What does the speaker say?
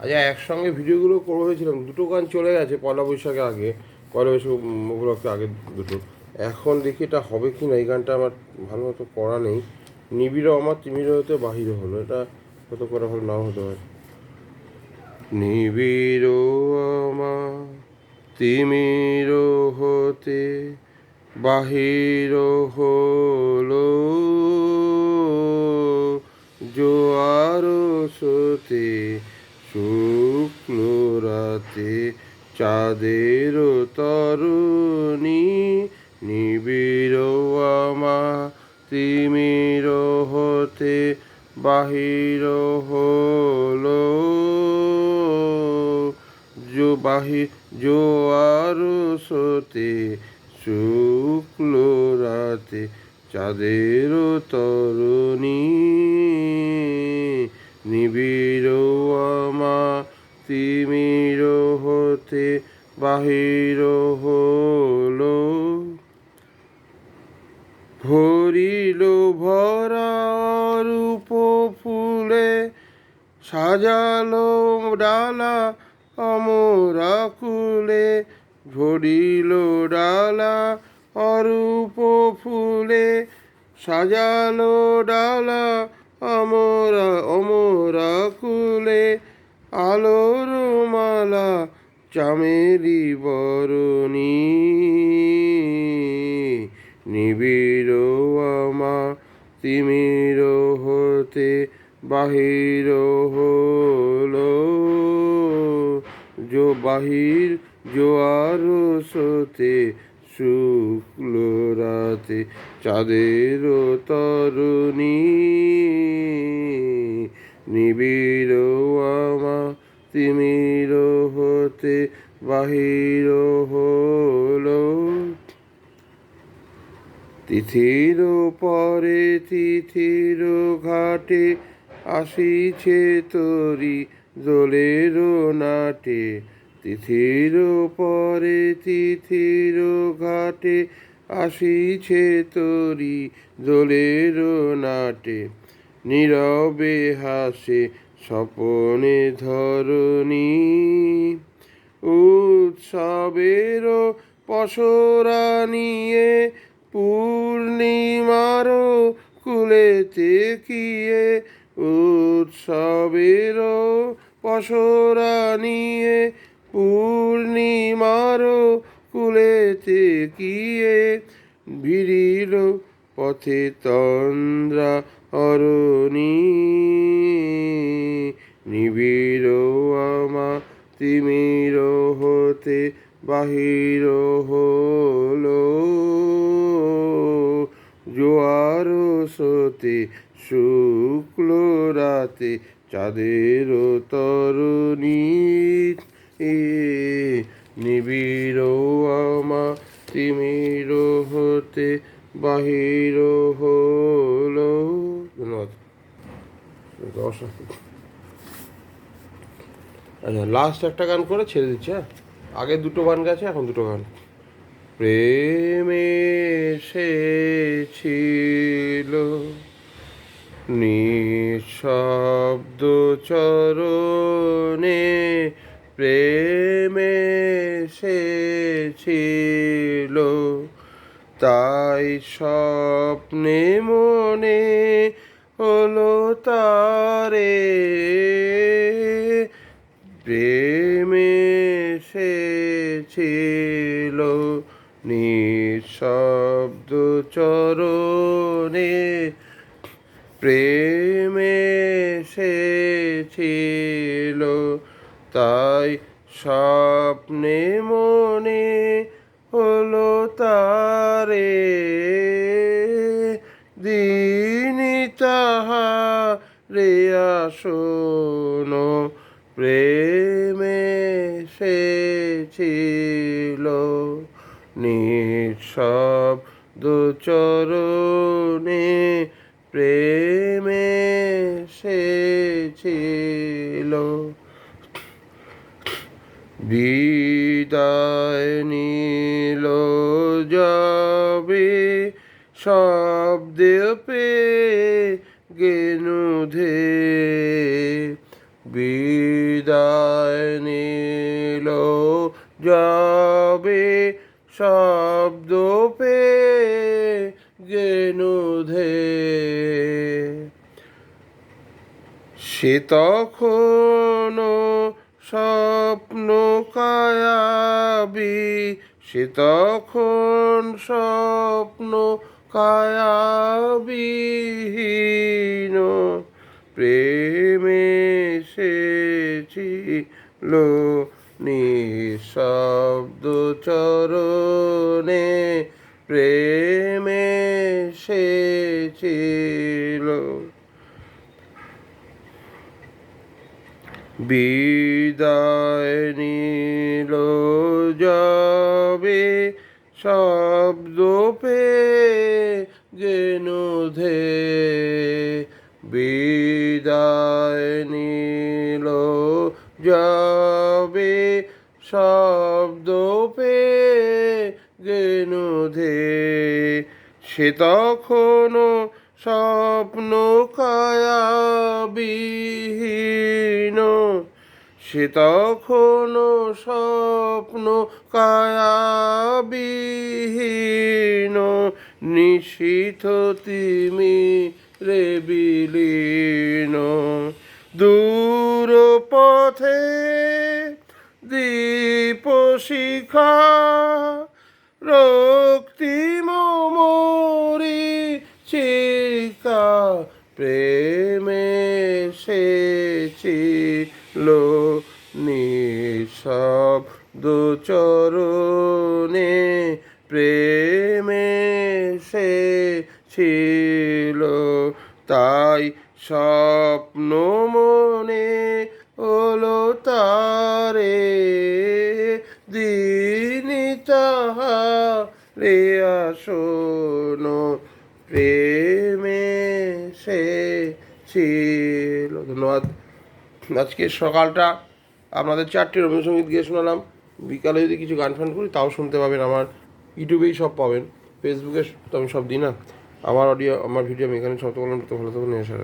আচ্ছা একসঙ্গে ভিডিওগুলো করে হয়েছিলাম দুটো গান চলে গেছে, পয়লা বৈশাখের আগে, পয়লা বৈশাখ উপলক্ষে আগে দুটো। এখন দেখি এটা হবে কি না এই গানটা আমার ভালো মতো করা নেই। নিবিড় আমার তিমিরও হতে বাহির হলো, এটা হতে করা হলো নাও হতে পারে। নিবিড় আমার তিমির হতে বাহির হলো। জোয়ার সতে শুক্ল রাতে চাঁদের তরুণী, নিবিড় তিমির হতে বাহির হল। জো বাহি জোয়ার সতে শুক্ল রাতে চাঁদের তরুণী। নিবিড় আমা, তিমির হতে বাহির হলো। ভরিল ভরা রূপ ফুলে, সাজালো ডালা অমরা কুলে। ভরিল ডালা অরূপ ফুলে, সাজালো ডালা অমরা অমরা কুলে আলোর মালা চামেলি বরণী। নিবিড় আমা তিমির হতে বাহির হলো। জো বাহির জোয়ার সতে শুক্ল। রাতে চাঁদের তরুণী। নিবিড় আমা, তিমির হতে বাহির হল। তিথির পরে তিথির ঘাটে আসিছে তরি দোলের নাটে। তিথির পরে তিথির ঘাটে আসিছে তরি দোলের নাটে, নীরবে হাসে স্বপনে ধরণী। উৎসবের পসরা নিয়ে পূর্ণিমার কুলেতে কিয়ে উৎসবের পসরা নিয়ে পূর্ণিমার কুলেতে কিয়ে ভিড়িল পথে তন্দ্রা অরণী নিবিড় আমা তিমির হতে বাহির হল। জোয়ার সতে শুক্ল রাতে চাঁদের তরুণী এ নিবিড় আমা তিমির হতে বাহির হলো। ধন্যবাদ। আচ্ছা লাস্ট একটা গান করে ছেড়ে দিচ্ছি হ্যাঁ? আগে দুটো গান গেছে, এখন দুটো গান। প্রেমে ছিল, নিঃশব্দ চরণে প্রেমে ছিল। তাই স্বপ্নে মনে হলো তারে। প্রেমে ছিল নিঃশব্দ চরণে। প্রেমে ছিল তাই স্বপ্নে মনে তাহারে আসন প্রেমে সে ছিল নিঃশব্দ চরণে প্রেমে সে ছিল। বিদায় নীল যাবে শব্দে পে গেনুধে বিদায় নিল যাবে শব্দ পে গেনুধে সে তখন স্বপ্ন কায়াবি, সে তখন স্বপ্ন কায়াবিহীন প্রেমে সেছিল নিঃশব্দ চরণে। প্রেমে সেছিল বিদায় নিল যাবে শব্দ পে গেনুধে বিদায় নিল যাবে শব্দ পে গেনুধে। সে তখনও স্বপ্ন কায়াবিহীন। সে তখনও স্বপ্ন কায়াবিহীন, নিশীথ তিমি রে বিলীন দূর পথে দীপ শিখা রক্তিম মরি চিকা প্রেমে সেছিল নিঃশব্দ চরণে প্রেমে সে ছিল। তাই স্বপ্ন মনে হলো তারে দিনি তাহা রে আসন প্রেমে সে ছিল। ধন্যবাদ। আজকে সকালটা আপনাদের চারটে রবীন্দ্রসঙ্গীত গিয়ে শোনালাম। বিকালে যদি কিছু গান ফান করি, তাও শুনতে পাবেন আমার। ইউটিউবেই সব পাবেন। ফেসবুকে তো আমি সব দিই না। আমার অডিও আমার ভিডিও আমি এখানে সব তো ভালো থাকুন এসে